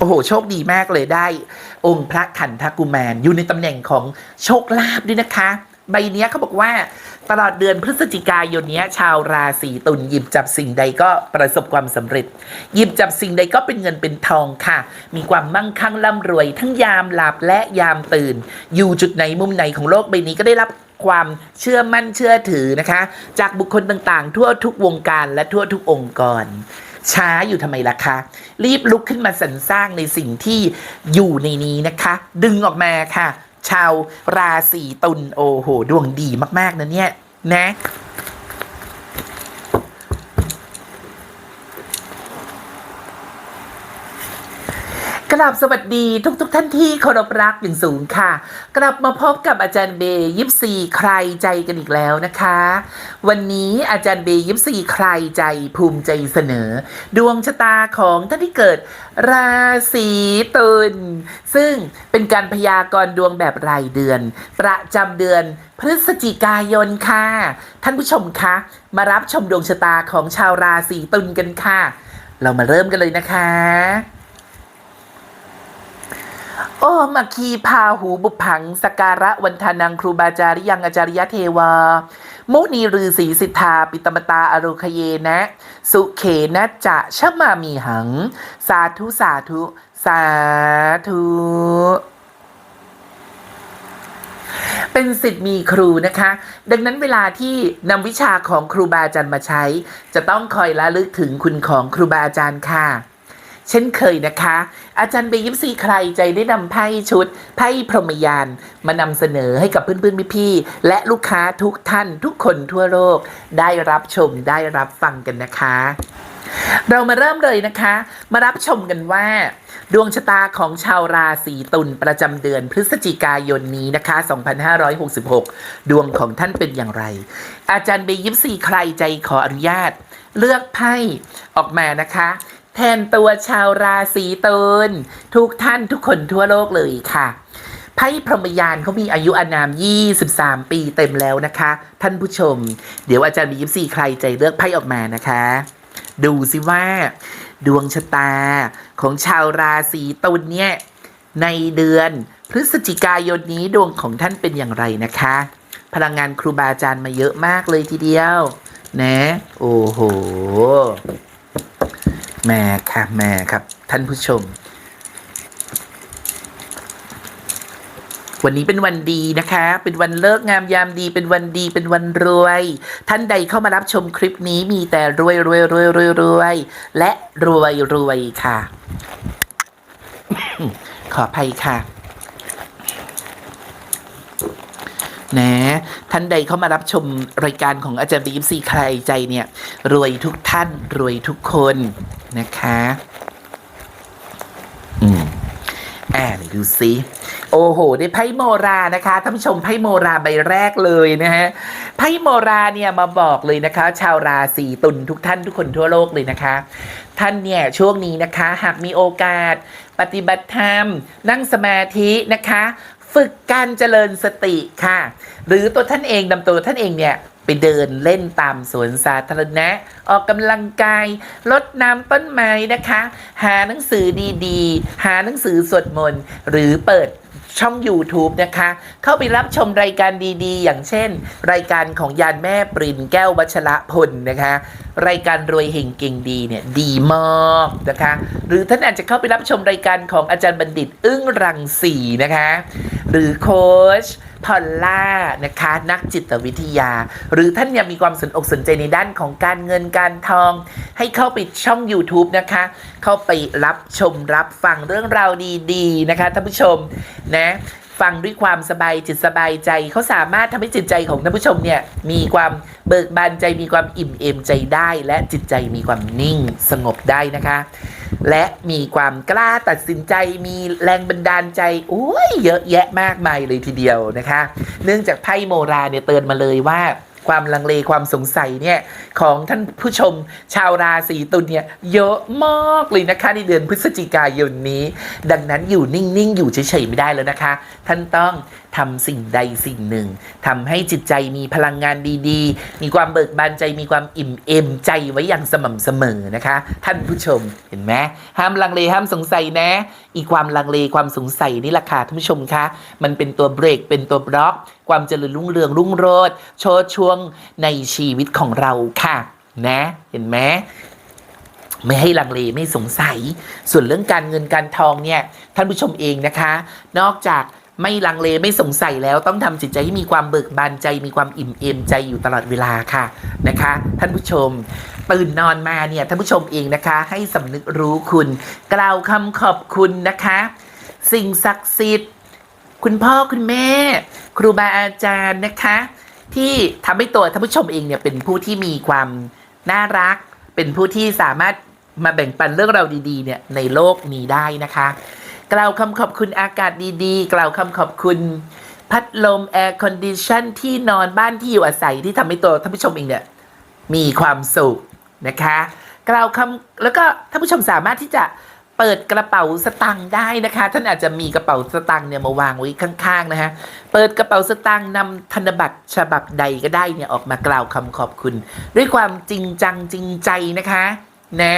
โอ้โห โชคดีมากเลยได้ องค์พระขันธกุมารอยู่ในตำแหน่งของโชคลาภด้วยนะคะ ใบนี้เขาบอกว่าตลอดเดือนพฤศจิกายนนี้ชาวราศีตุลหยิบจับสิ่งใดก็ประสบความสำเร็จ หยิบจับสิ่งใดก็เป็นเงินเป็นทองค่ะ มีความมั่งคั่งร่ำรวย ทั้งยามหลับและยามตื่น อยู่จุดไหนมุมไหนของโลกใบนี้ก็ได้รับความเชื่อมั่นเชื่อถือนะคะ จากบุคคลต่างๆ ทั่วทุกวงการและทั่วทุกองค์กร ช้าอยู่ทำไมล่ะคะ รีบลุกขึ้นมาสรรสร้างในสิ่งที่อยู่ในนี้นะคะ ดึงออกมาค่ะ ชาวราศีตุลโอ้โห ดวงดีมาก ๆนะเนี่ยนะ กราบสวัสดีทุกทท่านที่เคารพรักอย่างสูงค่ะ กลับมาพบกับอาจารย์เบยิปซีใครใจกันอีกแล้วนะคะ วันนี้อาจารย์เบย์ยิปซีใครใจภูมิใจเสนอ ดวงชะตาของท่านที่เกิด ราศีตุลซึ่งเป็นการพยากรณ์ดวงแบบรายเดือน ประจำเดือนพฤศจิกายนค่ะ ท่านผู้ชมคะ มารับชมดวงชะตาของชาวราศีตุลกันค่ะ เรามาเริ่มกันเลยนะคะ โอ้มาคีพาหูบุพังสการะวันทานังครูบาจาริยังอาจาริยะเทวา มุนีรือสีสิทธา ปิตมตาอโรคเยนะ สุเขนะจะชะมามีหัง สาธุสาธุ สาธุเป็นสิทธิ์มีครูนะคะ ดังนั้นเวลาที่นำวิชาของครูบาอาจารย์มาใช้ จะต้องคอยระลึกถึงคุณของครูบาอาจารย์ค่ะ เช่นเคยนะคะ อาจารย์เบยิปซีใครใจได้นำไพ่ชุดไพ่พรหมยานมานำเสนอให้กับเพื่อนๆพี่ๆและลูกค้าทุกท่านทุกคนทั่วโลก ได้รับชมได้รับฟังกันนะคะ เรามาเริ่มเลยนะคะ มารับชมกันว่า ดวงชะตาของชาวราศีตุลประจำเดือนพฤศจิกายนนี้นะคะ 2566 ดวงของท่านเป็นอย่างไร อาจารย์เบยิปซีใครใจขออนุญาต เลือกไพ่ออกมานะคะ ทนตัวชาวราศีตุลทุกท่านทุกคนทั่วโลกเลยค่ะไพ่พรหมยานเขามีอายุอานาม 23 ปีเต็มแล้วนะคะ ท่านผู้ชม เดี๋ยวอาจารย์มียิปซีใครใจเลือกไพ่ออกมานะคะ ดูสิว่า ดวงชะตาของชาวราศีตุลเนี่ย ในเดือนพฤศจิกายนนี้ดวงของท่านเป็นอย่างไรนะคะ พลังงานครูบาอาจารย์มาเยอะมากเลยทีเดียว นะ โอ้โห แม่ค่ะแม่ครับ ท่านผู้ชม วันนี้เป็นวันดีนะคะ เป็นวันเลิกงามยามดี เป็นวันดี เป็นวันรวย ท่านใดเข้ามารับชมคลิปนี้มีแต่รวยรวยรวยรวยรวยและรวยรวยค่ะ ขออภัยค่ะ นะ ท่านใดเข้ามารับชมรายการของอาจารย์บีมซีใครใจเนี่ย รวยทุกท่านรวยทุกคนนะคะ อืมอ่าดูซิโอ้โห ได้ไพ่โมรานะคะท่านผู้ชมไพ่โมราใบแรกเลยนะฮะไพ่โมราเนี่ยมาบอกเลยนะคะ ชาวราศีตุลทุกท่านทุกคนทั่วโลกเลยนะคะ ท่านเนี่ยช่วงนี้นะคะ หากมีโอกาสปฏิบัติธรรม นั่งสมาธินะคะ ฝึกการเจริญสติค่ะ หรือตัวท่านเองนำตัวท่านเองเนี่ยไปเดินเล่นตามสวนสาธารณะ ออกกำลังกายลดน้ำต้นไม้นะคะ หาหนังสือดีๆ หาหนังสือสวดมนต์หรือเปิด ช่อง YouTube นะคะ เข้าไปรับชมรายการดีๆ อย่างเช่น รายการของยานแม่ปรินแก้ววัชระพลนะคะ รายการรวยเฮงเก่งดีเนี่ยดีมากนะคะ หรือท่านอาจจะเข้าไปรับชมรายการของอาจารย์บัณฑิตอึ้งรังสีนะคะ หรือโค้ชพอลล่านะคะนักจิตวิทยา หรือท่านยังมีความสนอกสนใจในด้านของการเงินการทอง ให้เข้าไปช่อง YouTube นะคะ เข้าไปรับชมรับฟังเรื่องราวดีๆนะคะท่านผู้ชมนะฟังด้วยความสบายจิตสบายใจเขาสามารถทำให้จิตใจของท่านผู้ชมเนี่ยมีความเบิกบานใจมีความอิ่มเอมใจได้ และจิตใจมีความนิ่งสงบได้นะคะ และมีความกล้าตัดสินใจมีแรงบันดาลใจโอ้ยเยอะแยะมากมายเลยทีเดียวนะคะ เนื่องจากไพ่โมราเนี่ยเตือนมาเลยว่า ความลังเลความสงสัยเนี่ยของท่านผู้ชมชาวราศีตุลเนี่ยเยอะมากเลยนะคะในเดือนพฤศจิกายนนี้ ดังนั้นอยู่นิ่ง ๆ อยู่เฉย ๆ ไม่ได้แล้วนะคะ ท่านต้องทำสิ่งใดสิ่งหนึ่งทำให้จิตใจมีพลังงานดีๆ มีความเบิกบานใจมีความอิ่มเอมใจไว้อย่างสม่ำเสมอนะคะ ท่านผู้ชมเห็นไหมห้ามลังเลห้ามสงสัยนะ อีความลังเลความสงสัยนี่แหละค่ะท่านผู้ชมคะมันเป็นตัวเบรกเป็นตัวบล็อก ความเจริญรุ่งเรืองรุ่งโรจน์โชดช่วงในชีวิตของเราค่ะ นะ เห็นไหมไม่ให้ลังเลไม่สงสัย ส่วนเรื่องการเงินการทองเนี่ยท่านผู้ชมเองนะคะ นอกจากไม่ลังเลไม่สงสัยแล้วต้องทำจิตใจให้มีความเบิกบานใจ มีความอิ่มเอมใจอยู่ตลอดเวลาค่ะนะคะ ท่านผู้ชมตื่นนอนมาเนี่ยท่านผู้ชมเองนะคะ ให้สำนึกรู้คุณ กล่าวคำขอบคุณนะคะ สิ่งศักดิ์สิทธิ์ คุณพ่อคุณแม่ ครูบาอาจารย์นะคะ ที่ทำให้ตัวท่านผู้ชมเองเนี่ยเป็นผู้ที่มีความน่ารัก เป็นผู้ที่สามารถมาแบ่งปันเรื่องราวดีๆเนี่ยในโลกนี้ได้นะคะ กล่าวคำขอบคุณอากาศดีๆ กล่าวคำขอบคุณ พัดลมแอร์คอนดิชันที่นอนบ้านที่อยู่อาศัยที่ทำให้ตัวท่านผู้ชมเองเนี่ยมีความสุขนะคะ กล่าวคำแล้วก็ท่านผู้ชมสามารถที่จะ เปิดกระเป๋าสตังค์ได้นะคะ ท่านอาจจะมีกระเป๋าสตังค์เนี่ยมาวางไว้ข้างๆนะฮะเปิดกระเป๋าสตังค์นำธนบัตรฉบับใดก็ได้เนี่ยออกมากล่าวคำขอบคุณ ด้วยความจริงจังจริงใจนะคะนะ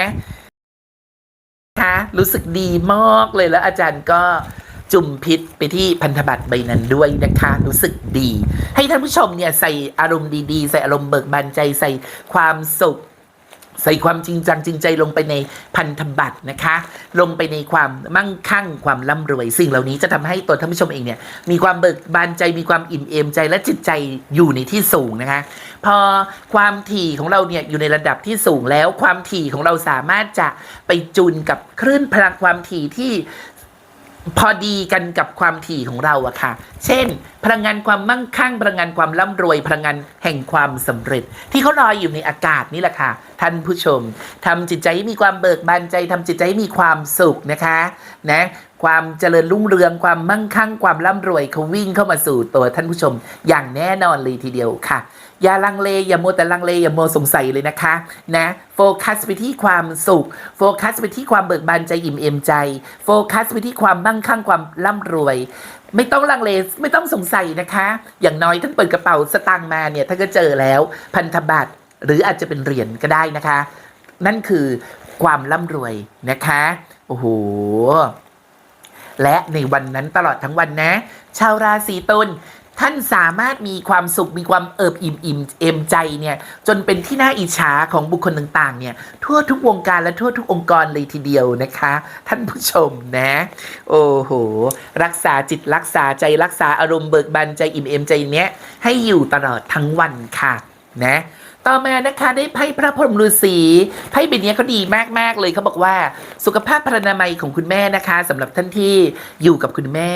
คะรู้สึกดีมากเลยแล้วอาจารย์ก็จุ่มพิษไปที่พันธบัตรใบนั้นด้วยนะคะ รู้สึกดี ให้ท่านผู้ชมเนี่ยใส่อารมณ์ดีๆ ใส่อารมณ์เบิกบานใจใส่ความสุข ใส่ความจริงจังจริงใจลงไปในพันธบัตรนะคะ ลงไปในความมั่งคั่งความร่ำรวย สิ่งเหล่านี้จะทำให้ตัวท่านผู้ชมเองเนี่ยมีความเบิกบานใจมีความอิ่มเอมใจและจิตใจอยู่ในที่สูงนะคะ พอความถี่ของเราเนี่ยอยู่ในระดับที่สูงแล้วความถี่ของเราสามารถจะไปจุนกับคลื่นพลังความถี่ที่ พอดีกันกับความถี่ของเราอะค่ะ เช่น พลังงานความมั่งคั่ง พลังงานความร่ำรวย พลังงานแห่งความสำเร็จ ที่เขาลอยอยู่ในอากาศนี่แหละค่ะ ท่านผู้ชมทำจิตใจให้มีความเบิกบานใจทำจิตใจให้มีความสุขนะคะ นะ ความเจริญรุ่งเรืองความมั่งคั่งความร่ำรวยเขาวิ่งเข้ามาสู่ตัวท่านผู้ชม อย่างแน่นอนเลยทีเดียวค่ะ อย่าลังเลอย่าโมแต่ลังเลอย่าโมสงสัยเลยนะคะนะโฟกัสไปที่ความสุข โฟกัสไปที่ความเบิกบานใจอิ่มเอมใจ โฟกัสไปที่ความมั่งคั่งความร่ำรวยไม่ต้องลังเลไม่ต้องสงสัยนะคะ อย่างน้อยท่านเปิดกระเป๋าสตางค์มาเนี่ยท่านก็เจอแล้วพันธบัตรหรืออาจจะเป็นเหรียญก็ได้นะคะ นั่นคือความร่ำรวยนะคะ โอ้โห และในวันนั้นตลอดทั้งวันนะ ชาวราศีตุลท่านสามารถมีความสุขมีความเอิบอิ่มอิ่มเอมใจเนี่ยจนเป็นที่น่าอิจฉาของบุคคลต่างๆเนี่ยทั่วทุกวงการและทั่วทุกองค์กรเลยทีเดียวนะคะ ท่านผู้ชมนะ โอ้โห รักษาจิตรักษาใจรักษาอารมณ์เบิกบานใจอิ่มเอมใจเนี้ยให้อยู่ตลอดทั้งวันค่ะนะ ต่อมานะคะได้ไพ่พระพรหมฤาษีไพ่ใบนี้เขาดีมากๆเลยเขาบอกว่า สุขภาพพรรณนามัยของคุณแม่นะคะสำหรับท่านที่อยู่กับคุณแม่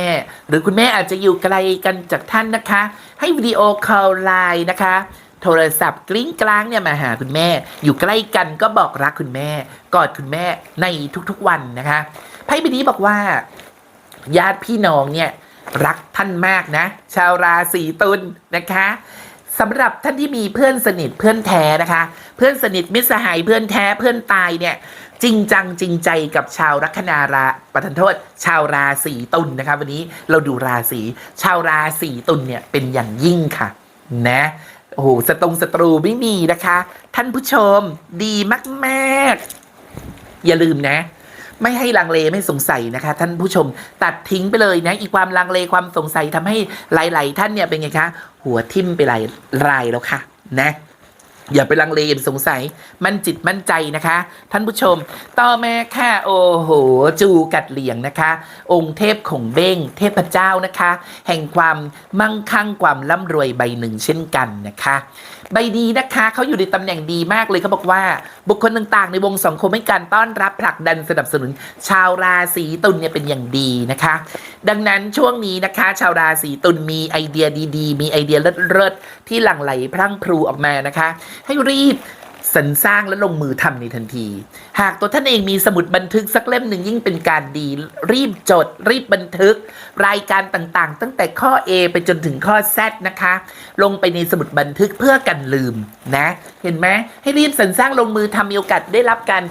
หรือคุณแม่อาจจะอยู่ไกลกันจากท่านนะคะ ให้วิดีโอคอลไลน์นะคะ โทรศัพท์กลิ้งกลางเนี่ยมาหาคุณแม่ อยู่ใกล้กันก็บอกรักคุณแม่กอดคุณแม่ในทุกๆวันนะคะไพ่ใบนี้บอกว่า ญาติพี่น้องเนี่ยรักท่านมากนะ ชาวราศีตุลนะคะ สำหรับท่านที่มีเพื่อนสนิทเพื่อนแท้นะคะ เพื่อนสนิทมิตรสหายเพื่อนแท้เพื่อนตายเนี่ยจริงจังจริงใจกับชาวลัคนาราประทานโทษ ชาวราศีตุลนะคะวันนี้เราดูราศีชาวราศีตุลเนี่ยเป็นอย่างยิ่งค่ะ นะโอ้โหสตรงศัตรูไม่มีนะคะ ท่านผู้ชมดีมาก ๆ อย่าลืมนะ ไม่ให้ลังเลไม่สงสัยนะคะ ท่านผู้ชมตัดทิ้งไปเลยนะอีกความลังเลความสงสัยทำให้หลาย ๆ ท่านเนี่ยเป็นไงคะ หัวทิ่มไปหลายรายแล้วค่ะนะ อย่าไปลังเลอย่าสงสัย มั่นจิตมั่นใจนะคะ ท่านผู้ชม ต่อมาค่ะ โอ้โห จูกัดเหลียงนะคะ องค์เทพของเบ้ง เทพเจ้านะคะ แห่งความมั่งคั่งความร่ำรวยใบหนึ่งเช่นกันนะคะ ใบดีนะคะเขาอยู่ในตำแหน่งดีมากเลยเขาบอกว่า บุคคลต่างๆ ในวงสังคมให้การต้อนรับผลักดันสนับสนุน ชาวราศีตุลเนี่ยเป็นอย่างดีนะคะ ดังนั้นช่วงนี้นะคะ ชาวราศีตุลมีไอเดียดีๆ มีไอเดียเลิศๆที่หลั่งไหลพรั่งพรูออกมานะคะให้รีบสรรสร้างและลงมือทำในทันที หากตัวท่านเองมีสมุดบันทึกสักเล่มหนึ่งยิ่งเป็นการดี รีบจด รีบบันทึก รายการต่างๆ ตั้งแต่ข้อ A ไปจนถึงข้อ Z นะคะ ลงไปในสมุดบันทึกเพื่อกันลืมนะ เห็นไหมให้รีบสรรสร้างลงมือทำมีโอกาสได้รับการ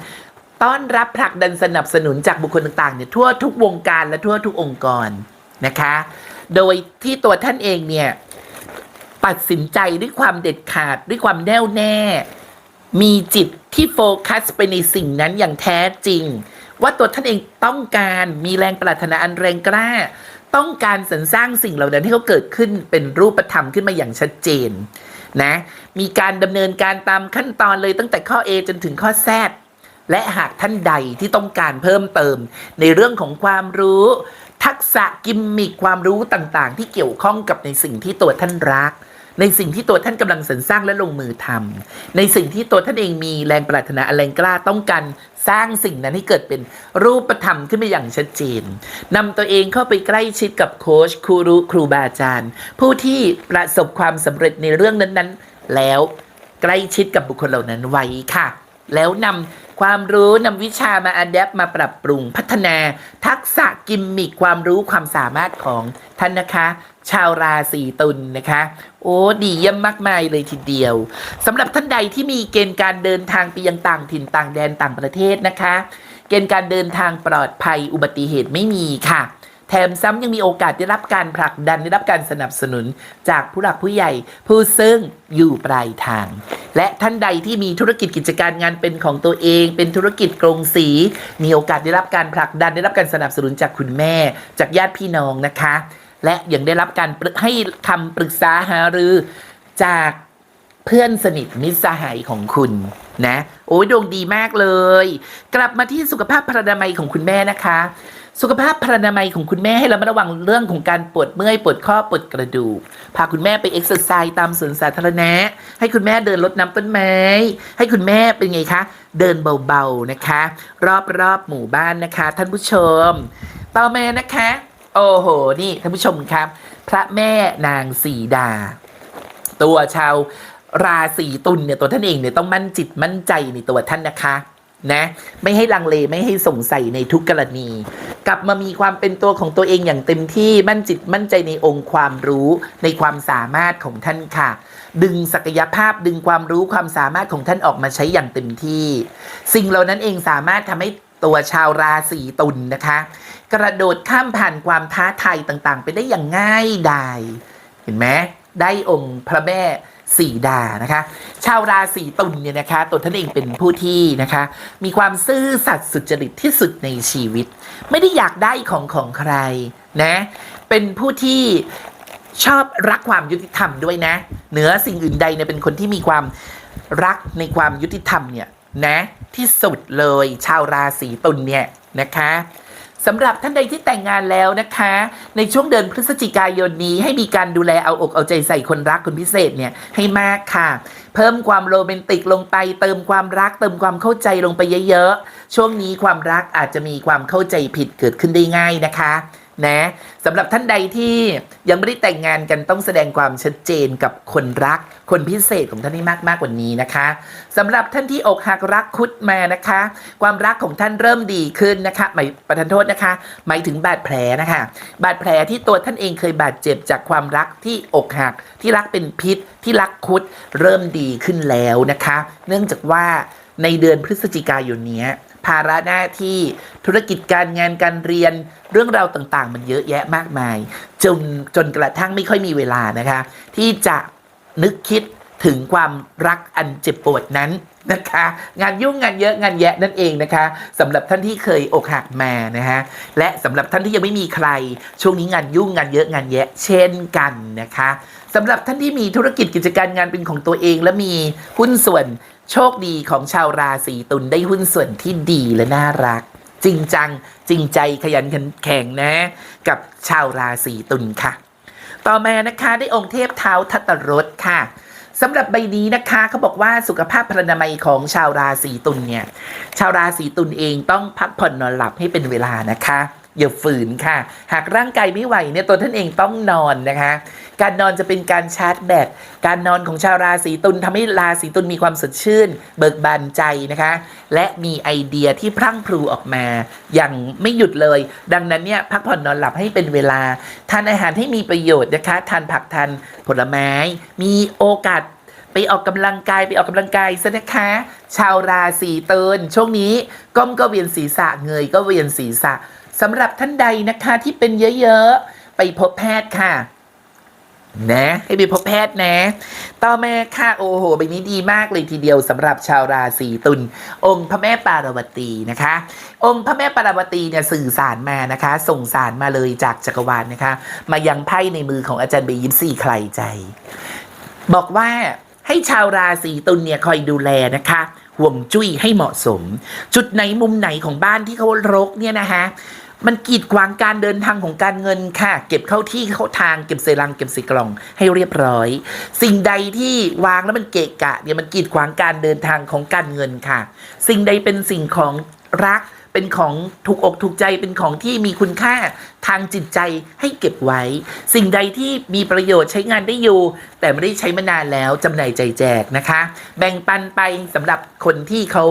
ต้อนรับผลักดันสนับสนุนจากบุคคลต่างๆเนี่ยทั่วทุกวงการและทั่วทุกองค์กรนะคะ โดยที่ตัวท่านเองเนี่ย ตัดสินใจด้วยความเด็ดขาดด้วยความแน่วแน่ มีจิตที่โฟกัสไปในสิ่งนั้นอย่างแท้จริง ว่าตัวท่านเองต้องการมีแรงปรารถนาอันแรงกล้า ต้องการสรรสร้างสิ่งเหล่านั้นให้เขาเกิดขึ้นเป็นรูปธรรมขึ้นมาอย่างชัดเจนนะมีการดำเนินการตามขั้นตอนเลยตั้งแต่ข้อ A จนถึงข้อ Z และหากท่านใดที่ต้องการเพิ่มเติม ในเรื่องของความรู้ ทักษะกิมมิคความรู้ต่างๆ ที่เกี่ยวข้องกับในสิ่งที่ตัวท่านรัก ในสิ่งที่ตัวท่านกำลังสรรสร้างและลงมือทำในสิ่งที่ตัวท่านเองมีแรงปรารถนาแรงกล้าต้องการสร้างสิ่งนั้นให้เกิดเป็นรูปธรรมขึ้นมาอย่างชัดเจนนำตัวเองเข้าไปใกล้ชิดกับโค้ชครูรู้ครูบาอาจารย์ ผู้ที่ประสบความสำเร็จในเรื่องนั้นๆ แล้วใกล้ชิดกับบุคคลเหล่านั้นไว้ค่ะ แล้วนำความรู้นำวิชามาอัดแอปมาปรับปรุงพัฒนาทักษะกิมมิคความรู้ความสามารถของท่านนะคะ ชาวราศีตุลนะคะ โอ้ดีเยี่ยมมากมายเลยทีเดียวสำหรับท่านใดที่มีเกณฑ์การเดินทางไปยังต่างถิ่นต่างแดนต่างประเทศนะคะ เกณฑ์การเดินทางปลอดภัยอุบัติเหตุไม่มีค่ะแถมซ้ำยังมีโอกาสได้รับการผลักดันได้รับการสนับสนุนจากผู้หลักผู้ใหญ่ ผู้ซึ่งอยู่ปลายทาง และท่านใดที่มีธุรกิจกิจการงานเป็นของตัวเอง เป็นธุรกิจกรงสี มีโอกาสได้รับการผลักดันได้รับการสนับสนุนจากคุณแม่ จากญาติพี่น้องนะคะ และยังได้รับการให้คำปรึกษาหารือจากเพื่อนสนิทมิตรสหายของคุณนะ โอ้ยดวงดีมากเลย กลับมาที่สุขภาพพรรณนามัยของคุณแม่นะคะ สุขภาพพรรณนามัยของคุณแม่ให้เรามาระวังเรื่องของการปวดเมื่อยปวดข้อปวดกระดูก พาคุณแม่ไปเอ็กซ์ไซส์ตามสวนสาธารณะ ให้คุณแม่เดินรดน้ำต้นไม้ ให้คุณแม่เป็นไงคะ เดินเบาๆนะคะ รอบๆหมู่บ้านนะคะ ท่านผู้ชม ต่อมานะคะ โอ้โห นี่ท่านผู้ชมครับ พระแม่นางสีดา ตัวชาวราศีตุลเนี่ยตัวท่านเองเนี่ยต้องมั่นจิตมั่นใจในตัวท่านนะคะ นะ ไม่ให้ลังเลไม่ให้สงสัยในทุกกรณี กลับมามีความเป็นตัวของตัวเองอย่างเต็มที่มั่นจิตมั่นใจในองค์ความรู้ในความสามารถของท่านค่ะ ดึงศักยภาพดึงความรู้ความสามารถของท่านออกมาใช้อย่างเต็มที่ สิ่งเหล่านั้นเองสามารถทำให้ตัวชาวราศีตุลนะคะ กระโดดข้ามผ่านความท้าทายต่างๆ ไปได้อย่างง่ายดายเห็นไหม ได้องค์พระแม่สีดานะคะ ชาวราศีตุลเนี่ยนะคะตัวท่านเองเป็นผู้ที่นะคะ มีความซื่อสัตย์สุจริตที่สุดในชีวิต ไม่ได้อยากได้ของของใครนะ เป็นผู้ที่ชอบรักความยุติธรรมด้วยนะ เหนือสิ่งอื่นใดเนี่ยเป็นคนที่มีความรักในความยุติธรรมเนี่ยนะที่สุดเลยชาวราศีตุลเนี่ยนะคะ สำหรับท่านใดที่แต่งงานแล้วนะคะ ในช่วงเดือนพฤศจิกายนนี้ให้มีการดูแลเอาอกเอาใจใส่คนรักคนพิเศษเนี่ยให้มากค่ะ เพิ่มความโรแมนติกลงไป เติมความรัก เติมความเข้าใจลงไปเยอะๆช่วงนี้ความรักอาจจะมีความเข้าใจผิดเกิดขึ้นได้ง่ายนะคะ นะสำหรับท่านใดที่ยังไม่ได้แต่งงานกันต้องแสดงความชัดเจนกับคนรัก คนพิเศษของท่านให้มากมากกว่านี้นะคะสำหรับท่านที่อกหักรักคุดมานะคะ ความรักของท่านเริ่มดีขึ้นนะคะหมายประทานโทษนะคะ หมายถึงบาดแผลนะคะ บาดแผลที่ตัวท่านเองเคยบาดเจ็บจากความรักที่อกหักที่รักเป็นพิษ ที่รักคุดเริ่มดีขึ้นแล้วนะคะ เนื่องจากว่าในเดือนพฤศจิกายนนี้ ภาระหน้าที่ธุรกิจการงานการเรียนเรื่องราวต่างๆ มันเยอะแยะมากมาย จนจนกระทั่งไม่ค่อยมีเวลานะคะ ที่จะนึกคิดถึงความรักอันเจ็บปวดนั้น นะคะ งานยุ่งงานเยอะงานแยะนั่นเองนะคะสำหรับท่านที่เคยอกหักมานะฮะและสำหรับท่านที่ยังไม่มีใคร ช่วงนี้งานยุ่งงานเยอะงานแยะ เช่นกันนะคะสำหรับท่านที่มีธุรกิจกิจการงานเป็นของตัวเอง และมีหุ้นส่วนโชคดีของชาวราศีตุลได้หุ้นส่วนที่ดีและน่ารัก จริงจัง จริงใจขยันขันแข็งนะ กับชาวราศีตุลค่ะ ต่อมานะคะได้องค์เทพเท้าทัตตรสค่ะ สำหรับใบนี้นะคะเขาบอกว่าสุขภาพพลานามัยของชาวราศีตุลเนี่ย ชาวราศีตุลเองต้องพักผ่อนนอนหลับให้เป็นเวลานะคะ อย่าฝืนค่ะ หากร่างกายไม่ไหวเนี่ยตัวท่านเองต้องนอนนะคะ การนอนจะเป็นการชาร์จแบต การนอนของชาวราศีตุลทำให้ราศีตุลมีความสดชื่น เบิกบานใจนะคะ และมีไอเดียที่พรั่งพรูออกมา อย่างไม่หยุดเลย ดังนั้นเนี่ยพักผ่อนนอนหลับให้เป็นเวลา ทานอาหารให้มีประโยชน์นะคะ ทานผักทานผลไม้ มีโอกาสไปออกกำลังกายไปออกกำลังกายซะนะคะ ชาวราศีตุลช่วงนี้ก้มก็เวียนศีรษะเงยก็เวียนศีรษะ สำหรับท่านใดนะคะที่เป็นเยอะๆ ไปพบแพทย์ค่ะ นะให้ไปพบแพทย์นะ ต่อมาค่ะโอ้โหใบนี้ดีมากเลยทีเดียวสำหรับชาวราศีตุลองค์พระแม่ปารวตีนะคะ องค์พระแม่ปารวตีเนี่ยสื่อสารมานะคะ ส่งสารมาเลยจากจักรวาลนะคะ มายังไพ่ในมือของอาจารย์เบยิปซีใครใจ บอกว่าให้ชาวราศีตุลเนี่ยคอยดูแลนะคะห่วงจุ้ยให้เหมาะสม จุดไหนมุมไหนของบ้านที่เขารกเนี่ยนะคะ มันกีดขวางการเดินทางของการเงินค่ะ เก็บเข้าที่เข้าทางเก็บใส่ลังเก็บใส่กล่องให้เรียบร้อย สิ่งใดที่วางแล้วมันเกะกะเนี่ยมันกีดขวางการเดินทางของการเงินค่ะ สิ่งใดเป็นสิ่งของรัก เป็นของถูกอกถูกใจเป็นของที่มีคุณค่าทางจิตใจให้เก็บไว้ สิ่งใดที่มีประโยชน์ใช้งานได้อยู่ แต่ไม่ได้ใช้มานานแล้วจำหน่ายใจแจกนะคะ แบ่งปันไปสำหรับคนที่เขา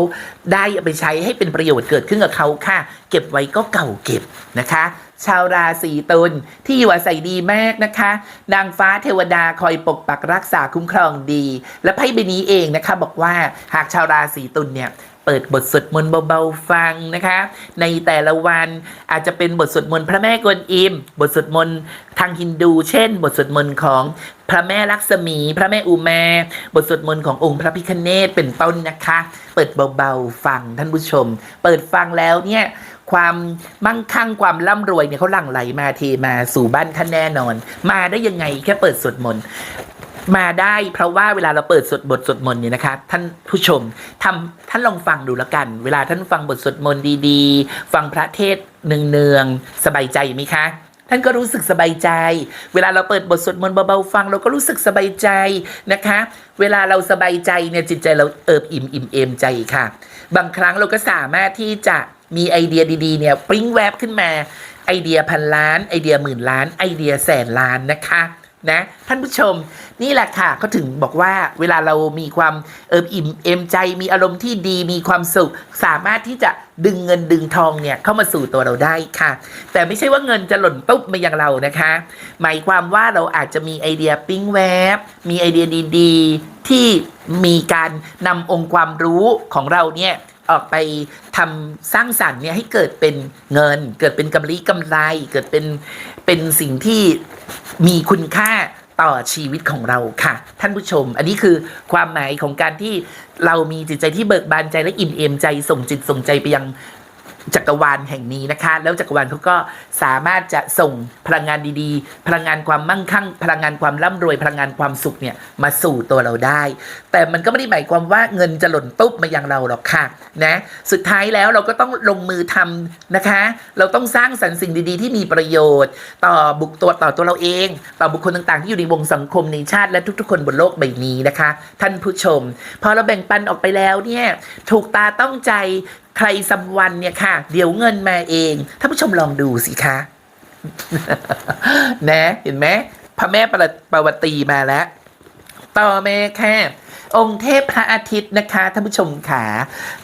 ได้เอาไปใช้ให้เป็นประโยชน์เกิดขึ้นกับเขาค่ะ เก็บไว้ก็เก่าเก็บนะคะ ชาวราศีตุลที่อยู่อาศัยดีมากนะคะ นางฟ้าเทวดาคอยปกปักรักษาคุ้มครองดี และไพ่ใบนี้เองนะคะบอกว่าหากชาวราศีตุลเนี่ยเปิดบทสวดมนต์เบาๆฟังนะคะ ในแต่ละวันอาจจะเป็นบทสวดมนต์พระแม่กวนอิม บทสวดมนต์ทางฮินดู เช่น บทสวดมนต์ของพระแม่ลักษมี พระแม่อุมา บทสวดมนต์ขององค์พระพิคเนตเป็นต้นนะคะ เปิดเบาๆฟังท่านผู้ชม เปิดฟังแล้วเนี่ย ความมั่งคั่งความร่ำรวยเนี่ยเขาหลั่งไหลมาเทมาสู่บ้านท่านแน่นอน มาได้ยังไงแค่เปิดสวดมนต์มาได้เพราะว่าเวลาเราเปิดสวดบทสวดมนต์เนี่ยนะคะท่านผู้ชมทำท่านลองฟังดูแล้วกัน เวลาท่านฟังบทสวดมนต์ดีๆ ฟังพระเทศน์เนืองๆสบายใจไหมคะท่านก็รู้สึกสบายใจ เวลาเราเปิดบทสวดมนต์เบาๆฟังเราก็รู้สึกสบายใจนะคะ เวลาเราสบายใจเนี่ยจิตใจเราเอิบอิ่มอิ่มเอมใจค่ะ บางครั้งเราก็สามารถที่จะ มีไอเดียดีๆเนี่ยปริ้งแวบขึ้นมาไอเดียพันล้าน ไอเดียหมื่นล้าน ไอเดียแสนล้านนะคะนะท่านผู้ชมนี่แหละค่ะเขาถึงบอกว่าเวลาเรามีความเอิบอิ่มเอมใจมีอารมณ์ที่ดีมีความสุข สามารถที่จะดึงเงินดึงทองเนี่ยเข้ามาสู่ตัวเราได้ค่ะ แต่ไม่ใช่ว่าเงินจะหล่นปุ๊บมาอย่างเรานะคะ หมายความว่าเราอาจจะมีไอเดียปิ้งแวบมีไอเดียดี ๆ ที่มีการนำองค์ความรู้ของเราเนี่ย ออกไปทำสร้างสรรค์เนี่ยให้เกิดเป็นเงิน เกิดเป็นกำไรกำไร เกิดเป็นเป็นสิ่งที่มีคุณค่าต่อชีวิตของเราค่ะ ท่านผู้ชม อันนี้คือความหมายของการที่เรามีจิตใจที่เบิกบานใจและอิ่มเอมใจส่งจิตส่งใจไปยัง จักรวาลแห่งนี้นะคะ แล้วจักรวาลเขาก็สามารถจะส่งพลังงานดีๆ พลังงานความมั่งคั่ง พลังงานความร่ำรวย พลังงานความสุขเนี่ยมาสู่ตัวเราได้ แต่มันก็ไม่ได้หมายความว่าเงินจะหล่นตุ๊บมายังเราหรอกค่ะนะสุดท้ายแล้วเราก็ต้องลงมือทำนะคะ เราต้องสร้างสรรค์สิ่งดีๆ ที่มีประโยชน์ ต่อบุคตัวต่อตัวเราเอง ต่อบุคคลต่างๆ ที่อยู่ในวงสังคมในชาติและทุก ๆ คนบนโลกใบนี้นะคะ ท่านผู้ชม พอเราแบ่งปันออกไปแล้วเนี่ยถูกตาต้องใจ ใครสัมวันเนี่ยค่ะ เดี๋ยวเงินมาเองท่านผู้ชมลองดูสิคะนะเห็นไหมพระแม่ประประวัตีมาแล้ว ต่อมาค่ะ องค์เทพพระอาทิตย์นะคะท่านผู้ชมขา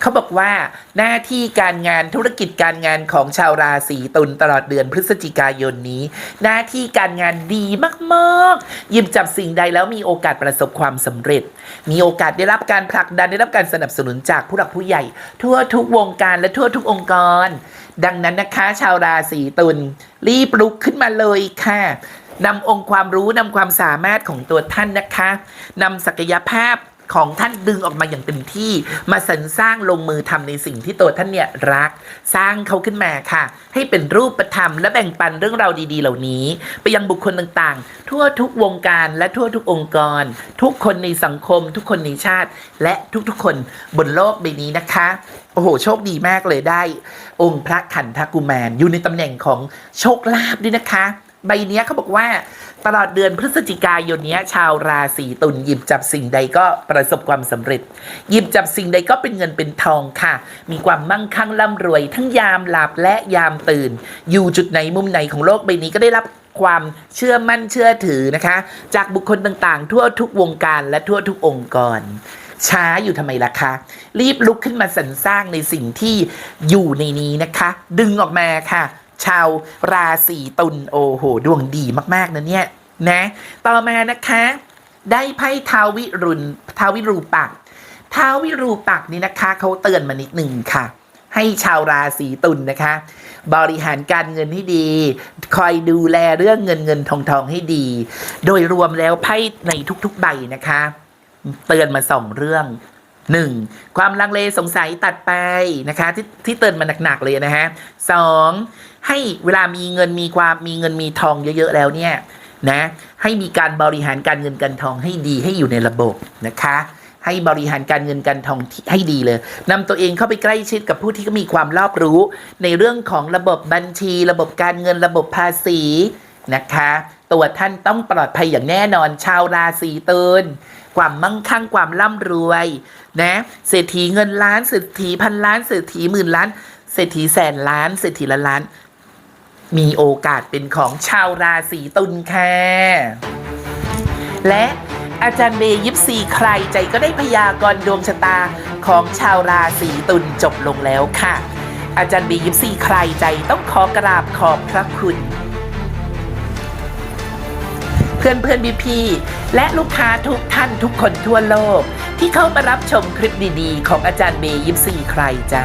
เขาบอกว่าหน้าที่การงานธุรกิจการงานของชาวราศีตุลตลอดเดือนพฤศจิกายนนี้ หน้าที่การงานดีมากๆหยิบจับสิ่งใดแล้วมีโอกาสประสบความสำเร็จ มีโอกาสได้รับการผลักดันได้รับการสนับสนุนจากผู้หลักผู้ใหญ่ ทั่วทุกวงการและทั่วทุกองค์กร ดังนั้นนะคะชาวราศีตุลรีบลุกขึ้นมาเลยค่ะนำองค์ความรู้นำความสามารถของตัวท่านนะคะนำศักยภาพ ของท่านดึงออกมาอย่างเต็มที่มาสรรสร้างลงมือทำในสิ่งที่ตัวท่านเนี่ยรัก สร้างเขาขึ้นมาค่ะ ให้เป็นรูปธรรมและแบ่งปันเรื่องราวดีๆ เหล่านี้ ไปยังบุคคลต่างๆ ทั่วทุกวงการและทั่วทุกองค์กร ทุกคนในสังคม ทุกคนในชาติ และทุกๆคนบนโลกใบนี้นะคะโอ้โห โชคดีมากเลยได้ องค์พระขันธกุมารอยู่ในตำแหน่งของโชคลาภด้วยนะคะ ใบนี้เขาบอกว่าตลอดเดือนพฤศจิกายนนี้ชาวราศีตุลหยิบจับสิ่งใดก็ประสบความสำเร็จ หยิบจับสิ่งใดก็เป็นเงินเป็นทองค่ะ มีความมั่งคั่งร่ำรวย ทั้งยามหลับและยามตื่น อยู่จุดไหนมุมไหนของโลกใบนี้ก็ได้รับความเชื่อมั่นเชื่อถือนะคะ จากบุคคลต่างๆ ทั่วทุกวงการและทั่วทุกองค์กรช้าอยู่ทำไมล่ะคะ รีบลุกขึ้นมาสรรสร้างในสิ่งที่อยู่ในนี้นะคะ ดึงออกมาค่ะ ชาวราศีตุลโอ้โห ดวงดีมาก ๆ นะเนี่ย นะ ต่อมานะคะ ได้ไพ่ท้าววิรุณท้าววิรูปักษ์ท้าววิรูปักษ์นี่นะคะ เขาเตือนมานิดหนึ่งค่ะ ให้ชาวราศีตุลนะคะ บริหารการเงินให้ดี คอยดูแลเรื่องเงินเงินทองทองให้ดี โดยรวมแล้วไพ่ในทุกๆใบนะคะ เตือนมาสองเรื่อง หนึ่งความลังเลสงสัยตัดไปนะคะที่ที่เตือนมาหนักๆเลยนะฮะสองให้เวลามีเงินมีความมีเงินมีทองเยอะๆแล้วเนี่ยนะให้มีการบริหารการเงินการทองให้ดีให้อยู่ในระบบนะคะให้บริหารการเงินการทองทให้ดีเลยนำตัวเองเข้าไปใกล้ชิดกับผู้ที่มีความรอบรู้ ในเรื่องของระบบบัญชี ระบบการเงินระบบภาษีนะคะ ตัวท่านต้องปลอดภัยอย่างแน่นอนชาวราศีตุล ความมั่งคั่งความร่ำรวยนะเศรษฐีเงินล้านเศรษฐีพันล้านเศรษฐีหมื่นล้าน เศรษฐีแสนล้านเศรษฐีล้านล้าน มีโอกาสเป็นของชาวราศีตุลค่ะและอาจารย์เมย์ยิปซีใครใจก็ได้พยากรณ์ดวงชะตาของชาวราศีตุลจบลงแล้วค่ะ อาจารย์เมย์ยิปซีใครใจต้องขอกราบขอบพระคุณ เพื่อนเพื่อนพี่พี่ๆและลูกค้าทุกท่านทุกคนทั่วโลก ที่เข้ามารับชมคลิปดีๆ ของอาจารย์เมย์ยิปซีใครใจ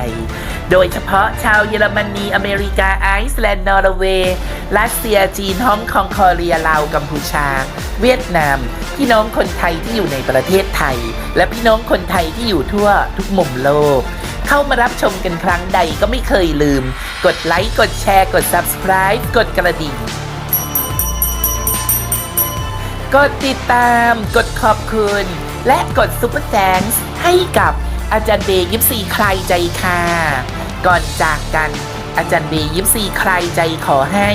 โดยเฉพาะชาวเยอรมนีอเมริกาไอซ์แลนด์นอร์เวย์รัสเซียจีนฮ่องกงคอเรียลาวกัมพูชา เวียดนาม พี่น้องคนไทยที่อยู่ในประเทศไทย และพี่น้องคนไทยที่อยู่ทั่วทุกมุมโลกเข้ามารับชมกันครั้งใดก็ไม่เคยลืม กดไลค์ กดแชร์ กด Subscribe กดกระดิ่ง กดติดตาม กดขอบคุณ และกดซุปเปอร์แ n งให้กับอาจารย์เบย์ยิปซีใครใจค่ะ ก่อนจากกันอาจารย์เบย์ยิปซีใครใจขอให้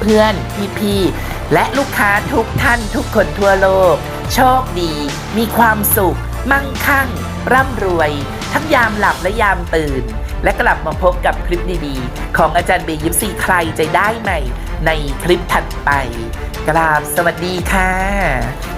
เพื่อนๆ พี่ๆ และลูกค้าทุกท่านทุกคนทั่วโลก โชคดี มีความสุข มั่งคั่ง ร่ำรวย ทั้งยามหลับและยามตื่น และกลับมาพบกับคลิปดีๆ ของอาจารย์เบย์ยิปซีใครจะได้ใหม่ในคลิปถัดไป กราบสวัสดีค่ะ